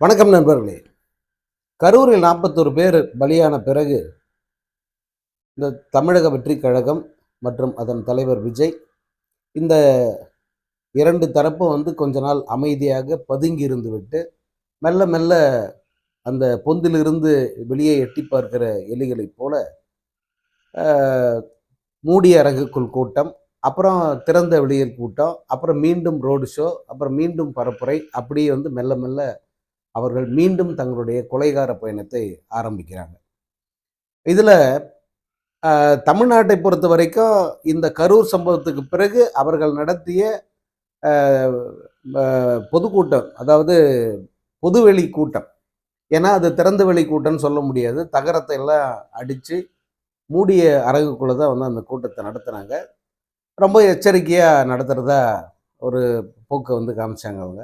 வணக்கம் நண்பர்களே. கரூரில் நாற்பத்தொரு பேர் பலியான பிறகு இந்த தமிழக வெற்றி கழகம் மற்றும் அதன் தலைவர் விஜய் இந்த இரண்டு தரப்பும் வந்து கொஞ்ச நாள் அமைதியாக பதுங்கி இருந்துவிட்டு மெல்ல மெல்ல அந்த பொந்திலிருந்து வெளியே எட்டி பார்க்கிற எலிகளைப் போல மூடிய அரங்குக்குள் கூட்டம் அப்புறம் திறந்த வெளியில் கூட்டம் அப்புறம் மீண்டும் ரோடு ஷோ அப்புறம் மீண்டும் பரப்புரை அப்படியே வந்து மெல்ல மெல்ல அவர்கள் மீண்டும் தங்களுடைய கொலைகார பயணத்தை ஆரம்பிக்கிறாங்க. இதில் தமிழ்நாட்டை பொறுத்த வரைக்கும் இந்த கரூர் சம்பவத்துக்கு பிறகு அவர்கள் நடத்திய பொதுக்கூட்டம் அதாவது பொதுவெளி கூட்டம். ஏன்னா அது திறந்த வெளி கூட்டம்னு சொல்ல முடியாது. தகரத்தை எல்லாம் அடித்து மூடிய அரங்குக்குள்ளே தான் வந்து அந்த கூட்டத்தை நடத்துனாங்க. ரொம்ப எச்சரிக்கையாக நடத்துகிறதா ஒரு போக்கை வந்து காமிச்சாங்க அவங்க.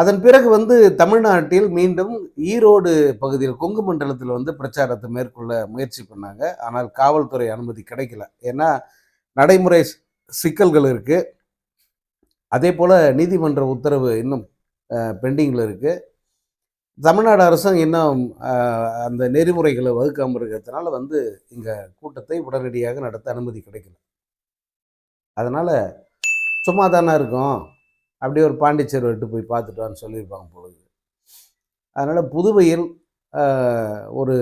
அதன் பிறகு வந்து தமிழ்நாட்டில் மீண்டும் ஈரோடு பகுதியில் கொங்கு மண்டலத்தில் வந்து பிரச்சாரத்தை மேற்கொள்ள முயற்சி பண்ணாங்க. ஆனால் காவல்துறை அனுமதி கிடைக்கல. ஏன்னா நடைமுறை சிக்கல்கள் இருக்குது அதே போல் நீதிமன்ற உத்தரவு இன்னும் பெண்டிங்கில் இருக்குது தமிழ்நாடு அரசும் இன்னும் அந்த நெறிமுறைகளை வகுக்காமல் இருக்கிறதுனால வந்து இங்கே கூட்டத்தை உடனடியாக நடத்த அனுமதி கிடைக்கல. அதனால் சும்மா தானே இருக்கும். அப்படியே ஒரு பாண்டிச்சேரி விட்டு போய் பார்த்துட்டான்னு சொல்லியிருப்பாங்க பொழுது. அதனால் புதுவையில் ஒரு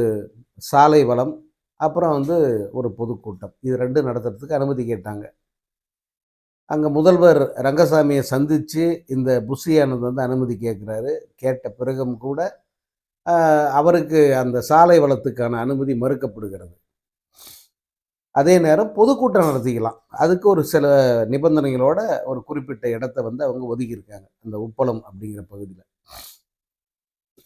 சாலை வளம் அப்புறம் வந்து ஒரு பொதுக்கூட்டம். இது ரெண்டும் நடத்துறதுக்கு அனுமதி கேட்டாங்க. அங்கே முதல்வர் ரங்கசாமியை சந்தித்து இந்த புஷி வந்து அனுமதி கேட்குறாரு. கேட்ட பிறகும் கூட அவருக்கு அந்த சாலை வளத்துக்கான அனுமதி மறுக்கப்படுகிறது. அதே நேரம் பொதுக்கூட்டம் நடத்திக்கலாம். அதுக்கு ஒரு சில நிபந்தனைகளோட ஒரு குறிப்பிட்ட இடத்த வந்து அவங்க ஒதுக்கியிருக்காங்க அந்த உப்பளம் அப்படிங்கிற பகுதியில்.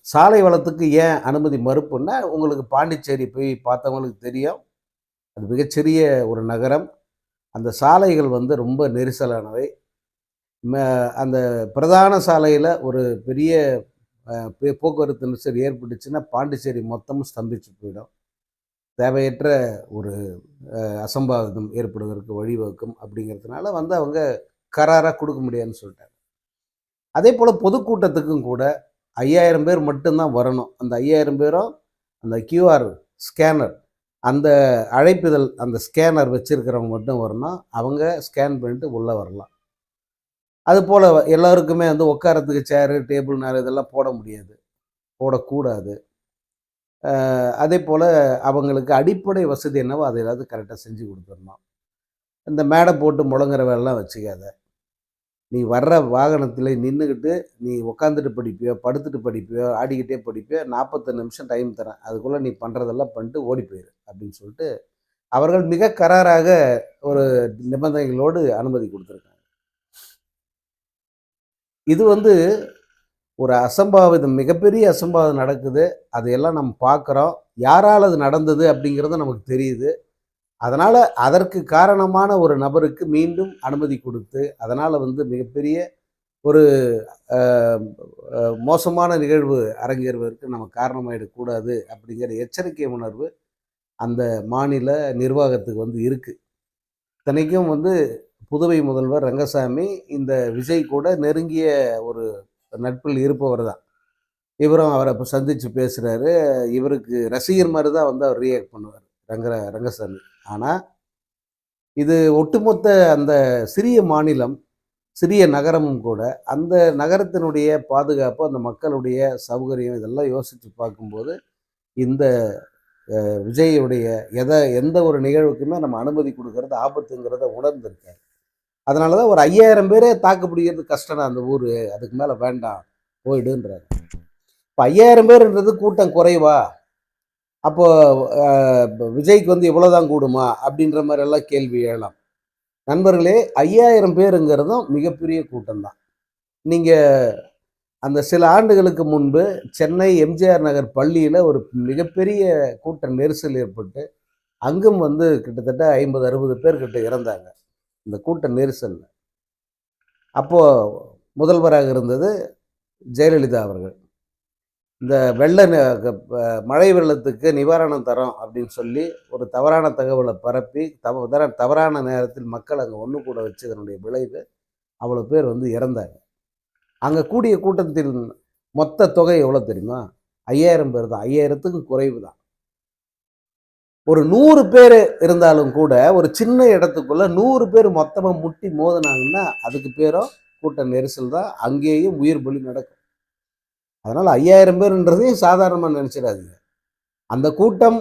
சாலை வளத்துக்கு ஏன் அனுமதி மறுப்புன்னா உங்களுக்கு பாண்டிச்சேரி போய் பார்த்தவங்களுக்கு தெரியும். அது மிகச்சிறிய ஒரு நகரம். அந்த சாலைகள் வந்து ரொம்ப நெரிசலானவை. ம- அந்த பிரதான சாலையில் ஒரு பெரிய போக்குவரத்து நெரிசல் ஏற்பட்டுச்சுன்னா பாண்டிச்சேரி மொத்தமும் ஸ்தம்பிச்சு போயிடும். தேவையற்ற ஒரு அசம்பாவிதம் ஏற்படுவதற்கு வழிவகுக்கும் அப்படிங்கிறதுனால வந்து அவங்க கராராக கொடுக்க முடியாதுன்னு சொல்லிட்டாங்க. அதே போல் பொதுக்கூட்டத்துக்கும் கூட ஐயாயிரம் பேர் மட்டும்தான் வரணும். அந்த ஐயாயிரம் பேரும் அந்த கியூஆர் ஸ்கேனர் அந்த அழைப்பிதழ் அந்த ஸ்கேனர் வச்சுருக்கிறவங்க மட்டும் வரணும். அவங்க ஸ்கேன் பண்ணிட்டு உள்ளே வரலாம். அது போல் எல்லாருக்குமே வந்து உட்காரத்துக்கு சேரு டேபிள் நேரம் இதெல்லாம் போட முடியாது. போடக்கூடாது. அதே போல் அவங்களுக்கு அடிப்படை வசதி என்னவோ அதை ஏதாவது கரெக்டாக செஞ்சு கொடுத்துடணும். இந்த மேடை போட்டு முழங்குற வேலைலாம் வச்சுக்காத. நீ வர்ற வாகனத்தில் நின்றுக்கிட்டு நீ உட்காந்துட்டு படிப்பியோ படுத்துட்டு படிப்பியோ ஆடிக்கிட்டே படிப்பியோ நாற்பத்தஞ்சு நிமிஷம் டைம் தரேன். அதுக்குள்ளே நீ பண்ணுறதெல்லாம் பண்ணிட்டு ஓடி போயிரு அப்படின்னு சொல்லிட்டு அவர்கள் மிக கராராக ஒரு நிபந்தனைகளோடு அனுமதி கொடுத்துருக்காங்க. இது வந்து ஒரு அசம்பாவிதம் மிகப்பெரிய அசம்பாவிதம் நடக்குது. அதையெல்லாம் நம்ம பார்க்குறோம். யாரால் அது நடந்தது அப்படிங்கிறது நமக்கு தெரியுது. அதனால் அதற்கு காரணமான ஒரு நபருக்கு மீண்டும் அனுமதி கொடுத்து அதனால் வந்து மிகப்பெரிய ஒரு மோசமான நிகழ்வு அரங்கேறுவதற்கு நம்ம காரணமாயிடக்கூடாது அப்படிங்கிற எச்சரிக்கை உணர்வு அந்த மாநில நிர்வாகத்துக்கு வந்து இருக்குது இத்தனைக்கும் வந்து புதுவை முதல்வர் ரங்கசாமி இந்த விஜய் கூட நெருங்கிய ஒரு நட்பில் இருப்பவர் தான். இவரும் அவரை இப்போ சந்தித்து பேசுகிறாரு இவருக்கு ரசிகர் மாதிரி தான் வந்து அவர் ரியாக்ட் பண்ணுவார் ரங்க ரங்கசாமி. ஆனால் இது ஒட்டுமொத்த அந்த சிறிய மாநிலம் சிறிய நகரமும் கூட அந்த நகரத்தினுடைய பாதுகாப்பு அந்த மக்களுடைய சௌகரியம் இதெல்லாம் யோசித்து பார்க்கும்போது இந்த விஜயுடைய எதை எந்த ஒரு நிகழ்வுக்குமே நம்ம அனுமதி கொடுக்கறது ஆபத்துங்கிறத உணர்ந்திருக்காரு. அதனால தான் ஒரு ஐயாயிரம் பேரே தாக்கு பிடிக்கிறது கஷ்டம் அந்த ஊர். அதுக்கு மேலே வேண்டாம் போயிடுன்றாரு. இப்போ ஐயாயிரம் பேர்ன்றது கூட்டம் குறைவா? அப்போ விஜய்க்கு வந்து இவ்வளோதான் கூடுமா? அப்படின்ற மாதிரி எல்லாம் கேள்வி எழலாம் நண்பர்களே ஐயாயிரம் பேருங்கிறதும் மிகப்பெரிய கூட்டம்தான். நீங்கள் அந்த சில ஆண்டுகளுக்கு முன்பு சென்னை எம்ஜிஆர் நகர் பள்ளியில் ஒரு மிகப்பெரிய கூட்ட நெரிசல் ஏற்பட்டு அங்கும் வந்து கிட்டத்தட்ட ஐம்பது அறுபது பேர்கிட்ட இறந்தாங்க. இந்த கூட்ட நெரிசலில் அப்போது முதல்வராக இருந்தது ஜெயலலிதா அவர்கள். இந்த வெள்ள க- மழை வெள்ளத்துக்கு நிவாரணம் தரோம் அப்படின்னு சொல்லி ஒரு தவறான தகவலை பரப்பி தவ தர- தவறான நேரத்தில் மக்கள் அங்கே ஒன்று கூட வச்சதனுடைய விளைவு அவ்வளோ பேர் வந்து இறந்தாங்க. அங்கே கூடிய கூட்டத்தில் மொத்த தொகை எவ்வளோ தெரியுமா? ஐயாயிரம் பேர் தான். ஐயாயிரத்துக்கும் குறைவு தான். ஒரு நூறு பேர் இருந்தாலும் கூட ஒரு சின்ன இடத்துக்குள்ள நூறு பேர் மொத்தமாக முட்டி மோதினாங்கன்னா அதுக்கு பேரும் கூட்ட நெரிசல் தான் அங்கேயும் உயிர் பலி நடக்கும். அதனால் ஐயாயிரம் பேருன்றதையும் சாதாரணமாக நினச்சிடாதீங்க. அந்த கூட்டம்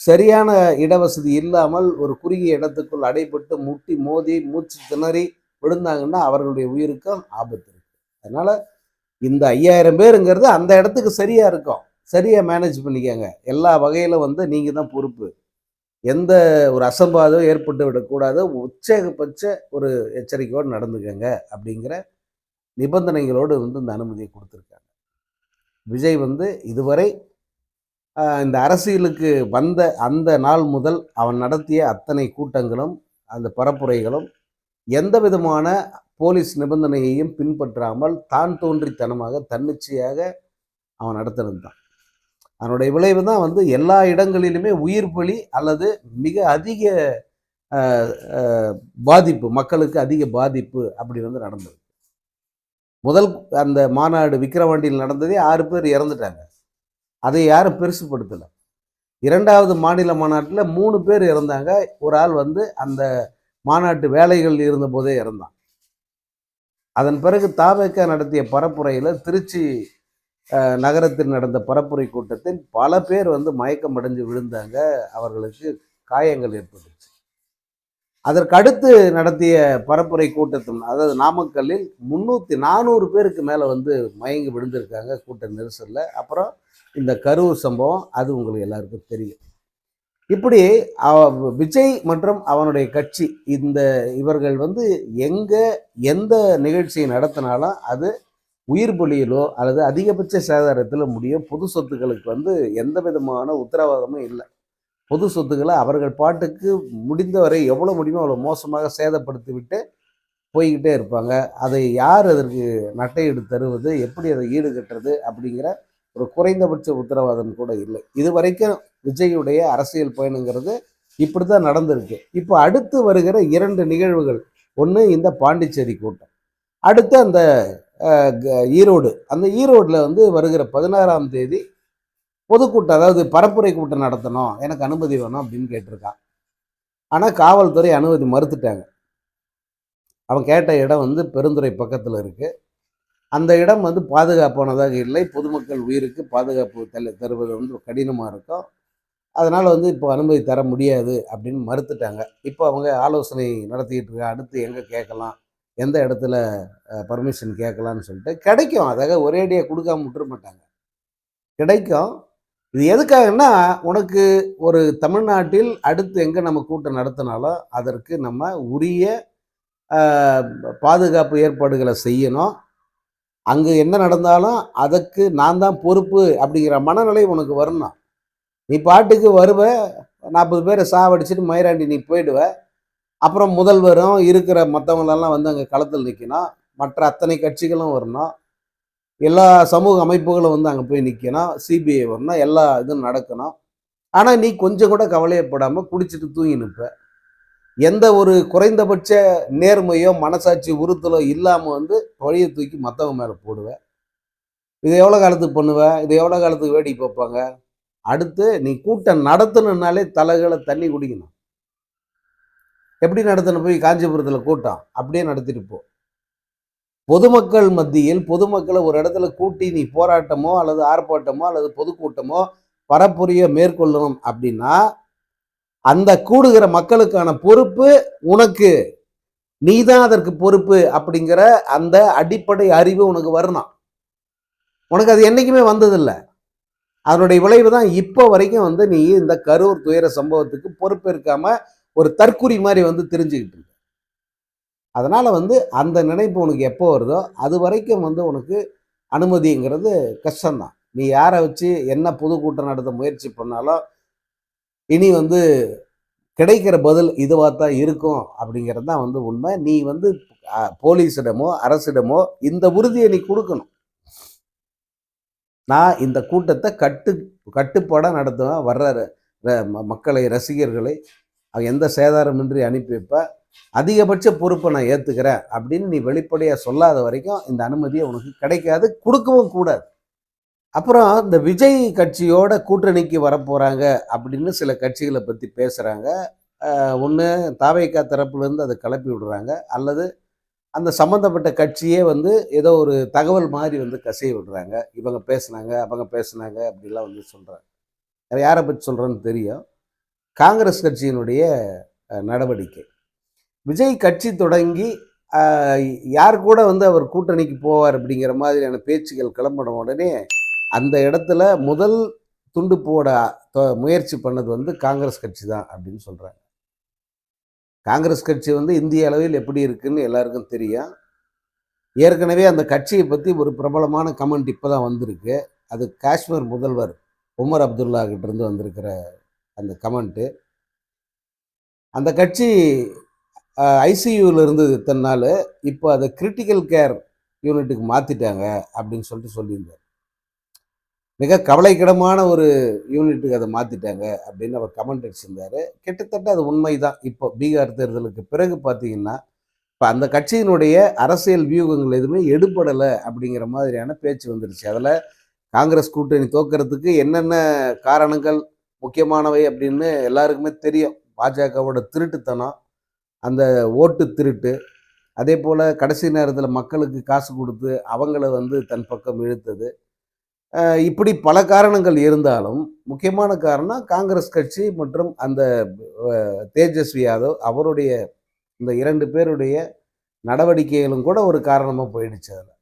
சரியான இடவசதி இல்லாமல் ஒரு குறுகிய இடத்துக்குள் அடைபட்டு முட்டி மோதி மூச்சு திணறி விழுந்தாங்கன்னா அவர்களுடைய உயிருக்கும் ஆபத்து இருக்கு. அதனால் இந்த ஐயாயிரம் பேருங்கிறது அந்த இடத்துக்கு சரியாக இருக்கும். சரியாக மேனேஜ் பண்ணிக்கங்க. எல்லா வகையிலும் வந்து நீங்கள் தான் பொறுப்பு. எந்த ஒரு அசம்பாதம் ஏற்பட்டு விடக்கூடாது உச்சேகபட்ச ஒரு எச்சரிக்கையோடு நடந்துக்கங்க அப்படிங்கிற நிபந்தனைகளோடு வந்து இந்த அனுமதியை கொடுத்துருக்காங்க. விஜய் வந்து இதுவரை இந்த அரசியலுக்கு வந்த அந்த நாள் முதல் அவன் நடத்திய அத்தனை கூட்டங்களும் அந்த பரப்புரைகளும் எந்த விதமான போலீஸ் நிபந்தனையையும் பின்பற்றாமல் தான் தோன்றித்தனமாக தன்னிச்சையாக அவன் நடத்தினது அதனுடைய விளைவு தான் வந்து எல்லா இடங்களிலுமே உயிர் பலி அல்லது மிக அதிக பாதிப்பு மக்களுக்கு அதிக பாதிப்பு அப்படி வந்து நடந்தது. முதல் அந்த மாநாடு விக்கிரவாண்டியில் நடந்ததே ஆறு பேர் இறந்துட்டாங்க. அதை யாரும் பெருசுப்படுத்தலை. இரண்டாவது மாநில மாநாட்டில் மூணு பேர் இறந்தாங்க. ஒரு ஆள் வந்து அந்த மாநாட்டு வேலைகள் இருந்தபோதே இறந்தான். அதன் பிறகு தாவேக்கா நடத்திய பரப்புரையில் திருச்சி நகரத்தில் நடந்த பரப்புரை கூட்டத்தில் பல பேர் வந்து மயக்கம் அடைஞ்சு விழுந்தாங்க. அவர்களுக்கு காயங்கள் ஏற்பட்டுச்சு. அதற்கடுத்து நடத்திய பரப்புரை கூட்டத்தில் அதாவது நாமக்கல்லில் முந்நூற்றி நானூறு பேருக்கு மேலே வந்து மயங்கி விழுந்திருக்காங்க கூட்ட நெரிசலில். அப்புறம் இந்த கரூர் சம்பவம் அது உங்களுக்கு எல்லாருக்கும் தெரியும். இப்படி அவ- விஜய் மற்றும் அவனுடைய கட்சி இந்த இவர்கள் வந்து எங்கே எந்த நிகழ்ச்சியை நடத்தினாலும் அது உயிர் பலியிலோ அல்லது அதிகபட்ச சேதாரத்தில் முடியும் பொது சொத்துக்களுக்கு வந்து எந்த விதமான உத்தரவாதமும் இல்லை. பொது சொத்துக்களை அவர்கள் பாட்டுக்கு முடிந்தவரை எவ்வளோ முடியுமோ அவ்வளோ மோசமாக சேதப்படுத்தி விட்டு போய்கிட்டே இருப்பாங்க. அதை யார் அதற்கு நட்டையிடு தருவது? எப்படி அதை ஈடுகட்டுறது? அப்படிங்கிற ஒரு குறைந்தபட்ச உத்தரவாதம் கூட இல்லை. இது வரைக்கும் விஜயுடைய அரசியல் பயணங்கிறது இப்படி தான் நடந்திருக்கு. இப்போ அடுத்து வருகிற இரண்டு நிகழ்வுகள். ஒன்று இந்த பாண்டிச்சேரி கூட்டம். அடுத்து அந்த ஈரோடு. அந்த ஈரோட்டில் வந்து வருகிற பதினாறாம் தேதி பொதுக்கூட்டம் அதாவது பரப்புரை கூட்டம் நடத்தணும். எனக்கு அனுமதி வேணும் அப்படின்னு கேட்டிருக்கான் ஆனால் காவல்துறை அனுமதி மறுத்துட்டாங்க. அவன் கேட்ட இடம் வந்து பெருந்துறை பக்கத்தில் இருக்குது அந்த இடம் வந்து பாதுகாப்பானதாக இல்லை. பொதுமக்கள் உயிருக்கு பாதுகாப்பு தரு- தருவது வந்து கடினமாக இருக்கும். அதனால் வந்து இப்போ அனுமதி தர முடியாது அப்படின்னு மறுத்துட்டாங்க. இப்போ அவங்க ஆலோசனை நடத்திக்கிட்டு இருக்காங்க. அடுத்து எங்கே கேட்கலாம்? எந்த இடத்துல பர்மிஷன் கேட்கலான்னு சொல்லிட்டு கிடைக்கும். அதாக ஒரேடியாக கொடுக்காம விட்டுற மாட்டாங்க. கிடைக்கும். இது எதுக்காகன்னா உனக்கு ஒரு தமிழ்நாட்டில் அடுத்து எங்கே நம்ம கூட்டம் நடத்தினாலும் அதற்கு நம்ம உரிய பாதுகாப்பு ஏற்பாடுகளை செய்யணும். அங்கே என்ன நடந்தாலும் அதுக்கு நான் தான் பொறுப்பு அப்படிங்கிற மனநிலை உனக்கு வரணும். நீ பாட்டுக்கு வருவ நாற்பது பேரை சாவடிச்சிட்டு மயிராண்டி நீ போயிடுவ. அப்புறம் முதல்வரும் இருக்கிற மற்றவங்களெல்லாம் வந்து அங்கே களத்தில் நிற்கணும் மற்ற அத்தனை கட்சிகளும் வரணும் எல்லா சமூக அமைப்புகளும் வந்து அங்கே போய் நிற்கணும் சிபிஐ வரணும் எல்லா இதுவும் நடக்கணும் ஆனால் நீ கொஞ்சம் கூட கவலையப்படாமல் குடிச்சிட்டு தூங்கி நிற்ப. எந்த ஒரு குறைந்தபட்ச நேர்மையோ மனசாட்சி உறுத்தலோ இல்லாமல் வந்து வழியை தூக்கி மற்றவங்க மேலே போடுவேன் இது எவ்வளோ காலத்துக்கு பண்ணுவேன் இது எவ்வளோ காலத்துக்கு வேடிக்கை பார்ப்பாங்க? அடுத்து நீ கூட்டம் நடத்தணுன்னாலே தலைகளை தண்ணி குடிக்கணும். எப்படி நடத்தணும்? போய் காஞ்சிபுரத்தில் கூட்டம். அப்படியே நடத்திட்டு போ. பொதுமக்கள் மத்தியில் பொதுமக்களை ஒரு இடத்துல கூட்டி நீ போராட்டமோ அல்லது ஆர்ப்பாட்டமோ அல்லது பொதுக்கூட்டமோ பரப்புரிய மேற்கொள்ளணும் அப்படின்னா அந்த கூடுகிற மக்களுக்கான பொறுப்பு உனக்கு. நீ தான் அதற்கு பொறுப்பு அப்படிங்கிற அந்த அடிப்படை அறிவு உனக்கு வரணும். உனக்கு அது என்றைக்குமே வந்ததில்லை. அதனுடைய விளைவு தான் இப்போ வரைக்கும் வந்து நீ இந்த கரூர் துயர சம்பவத்துக்கு பொறுப்பேற்காம ஒரு தற்குறி மாதிரி வந்து தெரிஞ்சுக்கிட்டு இருக்கு. அதனால் வந்து அந்த நினைப்பு உனக்கு எப்போ வருதோ அது வரைக்கும் வந்து உனக்கு அனுமதிங்கிறது கஷ்டம்தான். நீ யாரை வச்சு என்ன பொதுக்கூட்டம் நடத்த முயற்சி பண்ணாலும் இனி வந்து கிடைக்கிற பதில் இதுவாக தான் இருக்கும் அப்படிங்கிறது தான் வந்து உண்மை. நீ வந்து போலீஸிடமோ அரசிடமோ இந்த உறுதியை நீ கொடுக்கணும். நான் இந்த கூட்டத்தை கட்டு கட்டுப்பாடாக நடத்துவேன் வர்ற ம- மக்களை ரசிகர்களை அவன் எந்த சேதாரமின்றி அனுப்பி வைப்பேன் அதிகபட்ச பொறுப்பை நான் ஏற்றுக்கிறேன் அப்படின்னு நீ வெளிப்படையாக சொல்லாத வரைக்கும் இந்த அனுமதியை உனக்கு கிடைக்காது கொடுக்கவும் கூடாது. அப்புறம் இந்த விஜய் கட்சியோட கூட்டணிக்கு வரப்போகிறாங்க அப்படின்னு சில கட்சிகளை பற்றி பேசுகிறாங்க ஒன்று தாவைக்கா தரப்புலேருந்து அதை கிளப்பி விடுறாங்க. அல்லது அந்த சம்மந்தப்பட்ட கட்சியே வந்து ஏதோ ஒரு தகவல் மாதிரி வந்து கசிய விடுறாங்க. இவங்க பேசுனாங்க அவங்க பேசுனாங்க அப்படிலாம் வந்து சொல்கிறாங்க வேறு யாரை பற்றி சொல்கிறேன்னு தெரியும். காங்கிரஸ் கட்சியினுடைய நடவடிக்கை. விஜய் கட்சி தொடங்கி யார் கூட வந்து அவர் கூட்டணிக்கு போவார் அப்படிங்கிற மாதிரியான பேச்சுகள் கிளம்பின உடனே அந்த இடத்துல முதல் துண்டு போட தொ- முயற்சி பண்ணது வந்து காங்கிரஸ் கட்சி தான் அப்படின்னு சொல்கிறாங்க காங்கிரஸ் கட்சி வந்து இந்திய அளவில் எப்படி இருக்குன்னு எல்லாருக்கும் தெரியும். ஏற்கனவே அந்த கட்சியை பற்றி ஒரு பிரபலமான கமெண்ட் இப்போ தான் வந்திருக்கு. அது காஷ்மீர் முதல்வர் உமர் அப்துல்லா கிட்டேருந்து வந்திருக்கிற அந்த கமெண்ட்டு அந்த கட்சி ஐசியூவில் இருந்தது இத்தனை நாள். இப்போ அதை கிரிட்டிக்கல் கேர் யூனிட்டுக்கு மாற்றிட்டாங்க அப்படின்னு சொல்லிட்டு சொல்லியிருந்தார். மிக கவலைக்கிடமான ஒரு யூனிட்டுக்கு அதை மாற்றிட்டாங்க அப்படின்னு அவர் கமெண்ட் அடிச்சிருந்தாரு. கிட்டத்தட்ட அது உண்மை தான் இப்போ பீகார் தேர்தலுக்கு பிறகு பார்த்தீங்கன்னா இப்போ அந்த கட்சியினுடைய அரசியல் வியூகங்கள் எதுவுமே எடுபடலை அப்படிங்கிற மாதிரியான பேச்சு வந்துருச்சு. அதில் காங்கிரஸ் கூட்டணி தோக்கிறதுக்கு என்னென்ன காரணங்கள் முக்கியமானவை அப்படின்னு எல்லாருக்குமே தெரியும். பாஜகவோட திருட்டுத்தனம் அந்த ஓட்டு திருட்டு அதே போல் கடைசி நேரத்தில் மக்களுக்கு காசு கொடுத்து அவங்கள வந்து தன் பக்கம் இழுத்தது. இப்படி பல காரணங்கள் இருந்தாலும் முக்கியமான காரணம் காங்கிரஸ் கட்சி மற்றும் அந்த தேஜஸ்வி யாதவ் அவருடைய இந்த இரண்டு பேருடைய நடவடிக்கைகளும் கூட ஒரு காரணமாக போயிடுச்சு அதில்.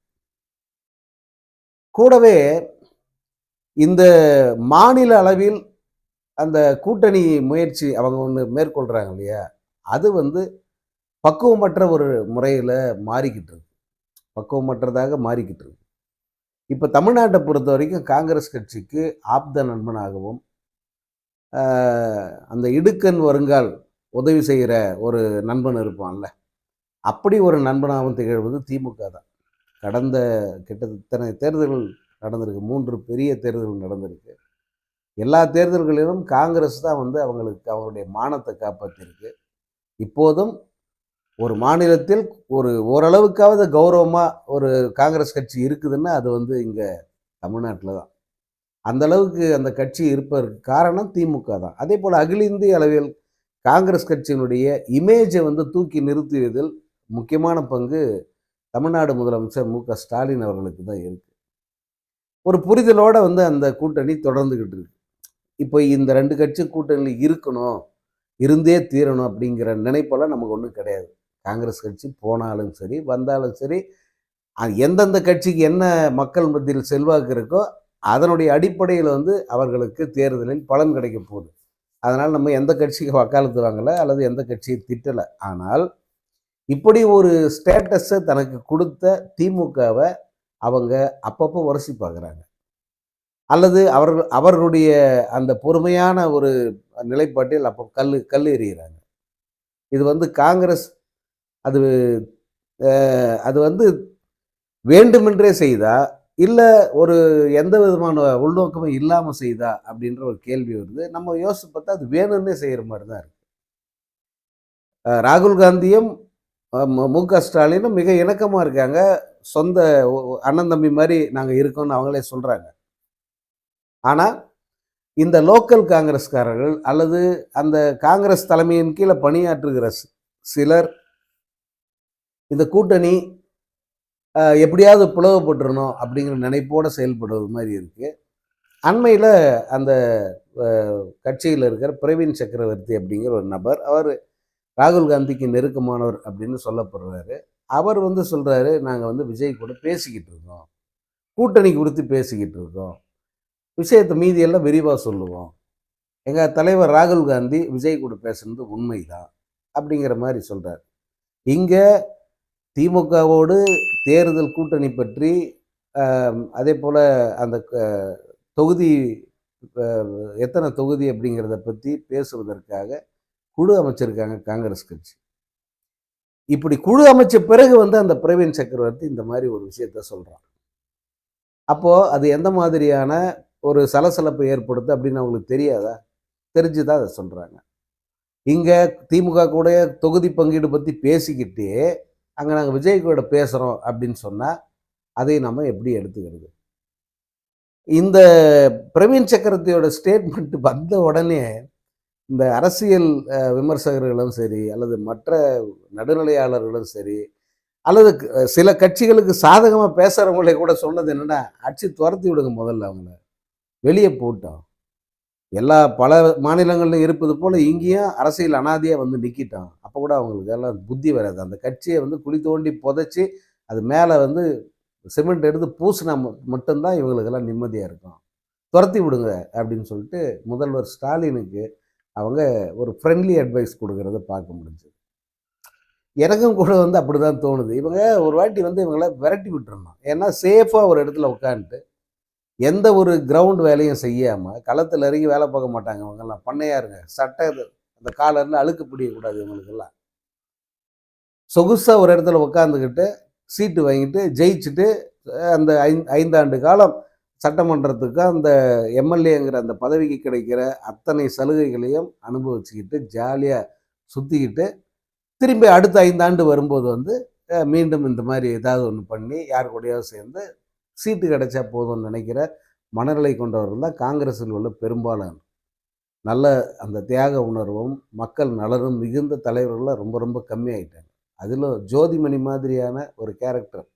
கூடவே இந்த மாநில அளவில் அந்த கூட்டணி முயற்சி அவங்க ஒன்று மேற்கொள்கிறாங்க இல்லையா? அது வந்து பக்குவமற்ற ஒரு முறையில் மாறிக்கிட்டு இருக்கு. பக்குவமற்றதாக மாறிக்கிட்டு இருக்கு. இப்போ தமிழ்நாட்டை பொறுத்த வரைக்கும் காங்கிரஸ் கட்சிக்கு ஆப்த நண்பனாகவும் அந்த இடுக்கன் வருங்கால் உதவி செய்கிற ஒரு நண்பன் இருப்பான்ல. அப்படி ஒரு நண்பனாகவும் திகழ்வது திமுக தான். கடந்த கிட்டத்தட்ட தேர்தல்கள் நடந்திருக்கு. மூன்று பெரிய தேர்தல்கள் நடந்திருக்கு. எல்லா தேர்தல்களிலும் காங்கிரஸ் தான் வந்து அவங்களுக்கு அவங்களுடைய மானத்தை காப்பாற்றிருக்கு இப்போதும் ஒரு மாநிலத்தில் ஒரு ஓரளவுக்காவது கௌரவமாக ஒரு காங்கிரஸ் கட்சி இருக்குதுன்னா அது வந்து இங்கே தமிழ்நாட்டில் தான். அந்த அளவுக்கு அந்த கட்சி இருப்பதற்கு காரணம் திமுக தான். அதே போல் அகில இந்திய அளவில் காங்கிரஸ் கட்சியினுடைய இமேஜை வந்து தூக்கி நிறுத்தியதில் முக்கியமான பங்கு தமிழ்நாடு முதலமைச்சர் மு க ஸ்டாலின் அவர்களுக்கு தான் இருக்குது ஒரு புரிதலோட வந்து அந்த கூட்டணி தொடர்ந்துக்கிட்டு இருக்கு. இப்போ இந்த ரெண்டு கட்சி கூட்டணியில் இருக்கணும் இருந்தே தீரணும் அப்படிங்கிற நினைப்பெல்லாம் நமக்கு ஒன்றும் கிடையாது. காங்கிரஸ் கட்சி போனாலும் சரி வந்தாலும் சரி அது எந்தெந்த கட்சிக்கு என்ன மக்கள் மத்தியில் செல்வாக்கு இருக்கோ அதனுடைய அடிப்படையில் வந்து அவர்களுக்கு தேர்தலில் பலன் கிடைக்க போகுது. அதனால் நம்ம எந்த கட்சிக்கு வக்காலத்து வாங்கலை அல்லது எந்த கட்சியை திட்டலை. ஆனால் இப்படி ஒரு ஸ்டேட்டஸை தனக்கு கொடுத்த திமுகவை அவங்க அப்பப்போ உரசி பார்க்குறாங்க. அல்லது அவர் அவர்களுடைய அந்த பொறுமையான ஒரு நிலைப்பாட்டில் அப்போ கல் கல் எறிகிறாங்க. இது வந்து காங்கிரஸ் அது அது வந்து வேண்டுமென்றே செய்தா? இல்லை ஒரு எந்த விதமான உள்நோக்கமும் இல்லாமல் செய்தா? அப்படின்ற ஒரு கேள்வி வருது. நம்ம யோசிச்சு பார்த்தா அது வேணும்னே செய்கிற மாதிரி தான் இருக்கு. ராகுல் காந்தியும் மு- க ஸ்டாலினும் மிக இணக்கமாக இருக்காங்க. சொந்த அண்ணன் தம்பி மாதிரி நாங்கள் இருக்கோம்னு அவங்களே சொல்கிறாங்க ஆனால் இந்த லோக்கல் காங்கிரஸ்காரர்கள் அல்லது அந்த காங்கிரஸ் தலைமையின் கீழே பணியாற்றுகிற சிலர் இந்த கூட்டணி எப்படியாவது பிளவுபட்டுறணும் அப்படிங்கிற நினைப்போடு செயல்படுவது மாதிரி இருக்குது அண்மையில் அந்த கட்சியில் இருக்கிற பிரவீன் சக்கரவர்த்தி அப்படிங்கிற ஒரு நபர் அவர் ராகுல் காந்திக்கு நெருக்கமானவர் அப்படின்னு சொல்லப்படுறாரு. அவர் வந்து சொல்கிறாரு நாங்கள் வந்து விஜய் கூட பேசிக்கிட்டு இருக்கோம். கூட்டணி குறித்து பேசிக்கிட்டு இருக்கோம். விஷயத்தை மீதியெல்லாம் விரிவாக சொல்லுவோம். எங்கள் தலைவர் ராகுல் காந்தி விஜய் கூட பேசுனது உண்மைதான் அப்படிங்கிற மாதிரி சொல்கிறார் இங்கே திமுகவோடு தேர்தல் கூட்டணி பற்றி அதே போல் அந்த தொகுதி எத்தனை தொகுதி அப்படிங்கிறத பற்றி பேசுவதற்காக குழு அமைச்சிருக்காங்க காங்கிரஸ் கட்சி. இப்படி குழு அமைச்ச பிறகு வந்து அந்த பிரவீன் சக்கரவர்த்தி இந்த மாதிரி ஒரு விஷயத்த சொல்கிறான் அப்போது அது எந்த மாதிரியான ஒரு சலசலப்பை ஏற்படுத்து அப்படின்னு அவங்களுக்கு தெரியாதா? தெரிஞ்சு தான் அதை சொல்கிறாங்க இங்கே திமுக கூட தொகுதி பங்கீடு பற்றி பேசிக்கிட்டு அங்கே நாங்கள் விஜய் கூட பேசுகிறோம் அப்படின்னு சொன்னால் அதை நம்ம எப்படி எடுத்துக்கிறது? இந்த பிரவீன் சக்கரவர்த்தியோட ஸ்டேட்மெண்ட் வந்த உடனே இந்த அரசியல் விமர்சகர்களும் சரி அல்லது மற்ற நடுநிலையாளர்களும் சரி அல்லது சில கட்சிகளுக்கு சாதகமாக பேசுகிறவங்களே கூட சொன்னது என்னென்னா அடிச்சு துரத்தி விடுங்க முதல்ல அவங்கள. வெளியே போட்டோம் எல்லா பல மாநிலங்களிலும் இருப்பது போல் இங்கேயும் அரசியல் அனாதையாக வந்து நிற்கிட்டோம் அப்போ கூட அவங்களுக்கு எல்லாம் புத்தி வராது. அந்த கட்சியை வந்து குழி தோண்டி புதைச்சி அது மேலே வந்து சிமெண்ட் எடுத்து பூசினா மட்டும்தான் இவங்களுக்கெல்லாம் நிம்மதியாக இருக்கும். துரத்தி விடுங்க அப்படின்னு சொல்லிட்டு முதல்வர் ஸ்டாலினுக்கு அவங்க ஒரு ஃப்ரெண்ட்லி அட்வைஸ் கொடுக்கறத பார்க்க முடிஞ்சது. எனக்கும் கூட வந்து அப்படி தான் தோணுது. இவங்க ஒரு வாட்டி வந்து இவங்கள விரட்டி விட்டுறணும். ஏன்னா சேஃபாக ஒரு இடத்துல உட்காந்துட்டு எந்த ஒரு கிரவுண்ட் வேலையும் செய்யாமல் களத்தில் இறங்கி வேலை பார்க்க மாட்டாங்க இவங்கெல்லாம். பண்ணையாருங்க சட்டை அந்த காலரில் அழுக்கு பிடிக்கக்கூடாது இவங்களுக்கெல்லாம். சொகுசாக ஒரு இடத்துல உட்காந்துக்கிட்டு சீட்டு வாங்கிட்டு ஜெயிச்சுட்டு அந்த ஐந்து ஐந்தாண்டு காலம் சட்டமன்றத்துக்கு அந்த எம்எல்ஏங்கிற அந்த பதவிக்கு கிடைக்கிற அத்தனை சலுகைகளையும் அனுபவிச்சுக்கிட்டு ஜாலியாக சுற்றிக்கிட்டு திரும்பி அடுத்த ஐந்தாண்டு வரும்போது வந்து மீண்டும் இந்த மாதிரி ஏதாவது ஒன்று பண்ணி யார் கூடயாவது சேர்ந்து சீட்டு கிடைச்சா போதும்னு நினைக்கிற மனநிலை கொண்டவர்கள் தான் காங்கிரஸில் உள்ள பெரும்பாலான. நல்ல அந்த தியாக உணர்வும் மக்கள் நலனும் மிகுந்த தலைவர்கள்லாம் ரொம்ப ரொம்ப கம்மியாயிட்டாங்க. அதில் ஜோதிமணி மாதிரியான ஒரு கேரக்டர்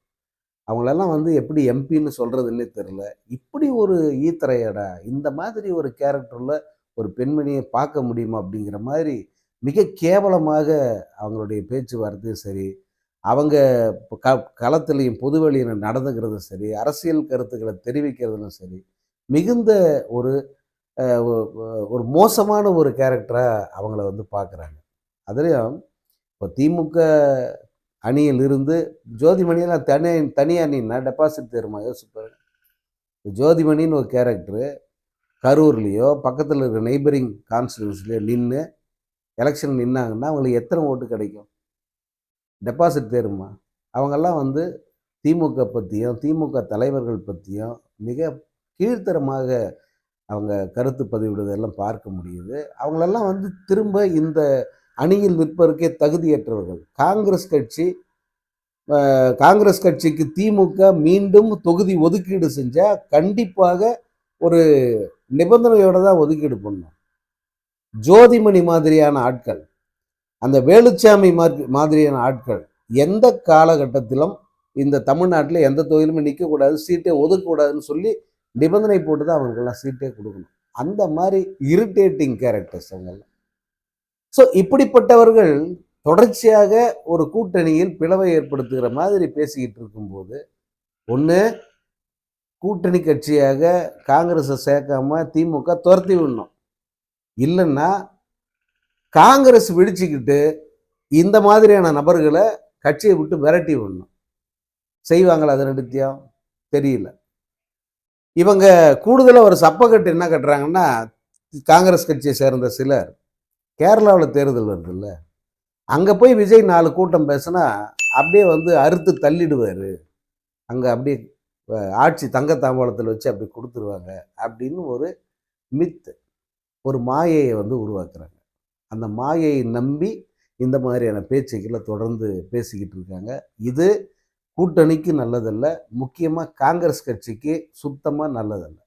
அவங்களெல்லாம் வந்து எப்படி எம்பின்னு சொல்கிறதுன்னே தெரில இப்படி ஒரு ஈத்தரையடா இந்த மாதிரி ஒரு கேரக்டரில் ஒரு பெண்மணியை பார்க்க முடியுமா அப்படிங்கிற மாதிரி மிக கேவலமாக அவங்களுடைய பேச்சுவார்த்தையும் சரி அவங்க க களத்திலையும் பொதுவெளியில் நடந்துக்கிறதும் சரி அரசியல் கருத்துக்களை தெரிவிக்கிறதுலும் சரி மிகுந்த ஒரு ஒரு மோசமான ஒரு கேரக்டராக அவங்கள வந்து பார்க்குறாங்க. அதுலேயும் இப்போ திமுக அணியில் இருந்து ஜோதிமணியெல்லாம் தனி தனி அணின்னா டெபாசிட் தருமா யோசிப்பாரு ஜோதிமணின்னு ஒரு கேரக்டரு கரூர்லேயோ பக்கத்தில் இருக்கிற நெய்பரிங் கான்ஸ்டியூன்ஸ்லேயோ நின்று எலெக்ஷன் நின்னாங்கன்னா அவங்களுக்கு எத்தனை ஓட்டு கிடைக்கும்? டெபாசிட் தேருமா? அவங்கெல்லாம் வந்து திமுக பற்றியும் திமுக தலைவர்கள் பற்றியும் மிக கீழ்த்தரமாக அவங்க கருத்து பதிவிடுவதெல்லாம் பார்க்க முடியுது. அவங்களெல்லாம் வந்து திரும்ப இந்த அணியில் நிற்பதற்கே தகுதியற்றவர்கள். காங்கிரஸ் கட்சி காங்கிரஸ் கட்சிக்கு திமுக மீண்டும் தொகுதி ஒதுக்கீடு செஞ்சால் கண்டிப்பாக ஒரு நிபந்தனையோடு தான் ஒதுக்கீடு பண்ணும் ஜோதிமணி மாதிரியான ஆட்கள். அந்த வேலுச்சாமி மாதிரியான ஆட்கள் எந்த காலகட்டத்திலும் இந்த தமிழ்நாட்டில் எந்த தொழிலுமே நிற்கக்கூடாது சீட்டே ஒதுக்கக்கூடாதுன்னு சொல்லி நிபந்தனை போட்டு தான் அவங்களுக்கெல்லாம் சீட்டே கொடுக்கணும். அந்த மாதிரி இரிட்டேட்டிங் கேரக்டர்ஸ் அவங்கெல்லாம். ஸோ இப்படிப்பட்டவர்கள் தொடர்ச்சியாக ஒரு கூட்டணியில் பிளவை ஏற்படுத்துகிற மாதிரி பேசிக்கிட்டு இருக்கும்போது ஒன்று கூட்டணி கட்சியாக காங்கிரஸை சேர்க்காம திமுக துரத்தி விடணும். இல்லைன்னா காங்கிரஸ் விழிச்சுக்கிட்டு இந்த மாதிரியான நபர்களை கட்சியை விட்டு விரட்டி விடணும். செய்வாங்களா அது ரெண்டுத்தையும்? தெரியல. இவங்க கூடுதலாக ஒரு சப்பக்கட்டு என்ன கட்டுறாங்கன்னா காங்கிரஸ் கட்சியை சேர்ந்த சிலர். கேரளாவில் தேர்தல் வருதுல்ல. அங்கே போய் விஜய் நாலு கூட்டம் பேசுனா அப்படியே வந்து அறுத்து தள்ளிடுவார். அங்கே அப்படியே ஆட்சி தங்க தாம்பாளத்தில் வச்சு அப்படி கொடுத்துருவாங்க அப்படின்னு ஒரு மித் ஒரு மாயையை வந்து உருவாக்குறாங்க. அந்த மாயையை நம்பி இந்த மாதிரியான பேச்சுக்களை தொடர்ந்து பேசிக்கிட்டு இருக்காங்க. இது கூட்டணிக்கு நல்லதல்ல முக்கியமாக காங்கிரஸ் கட்சிக்கு சுத்தமாக நல்லதல்ல.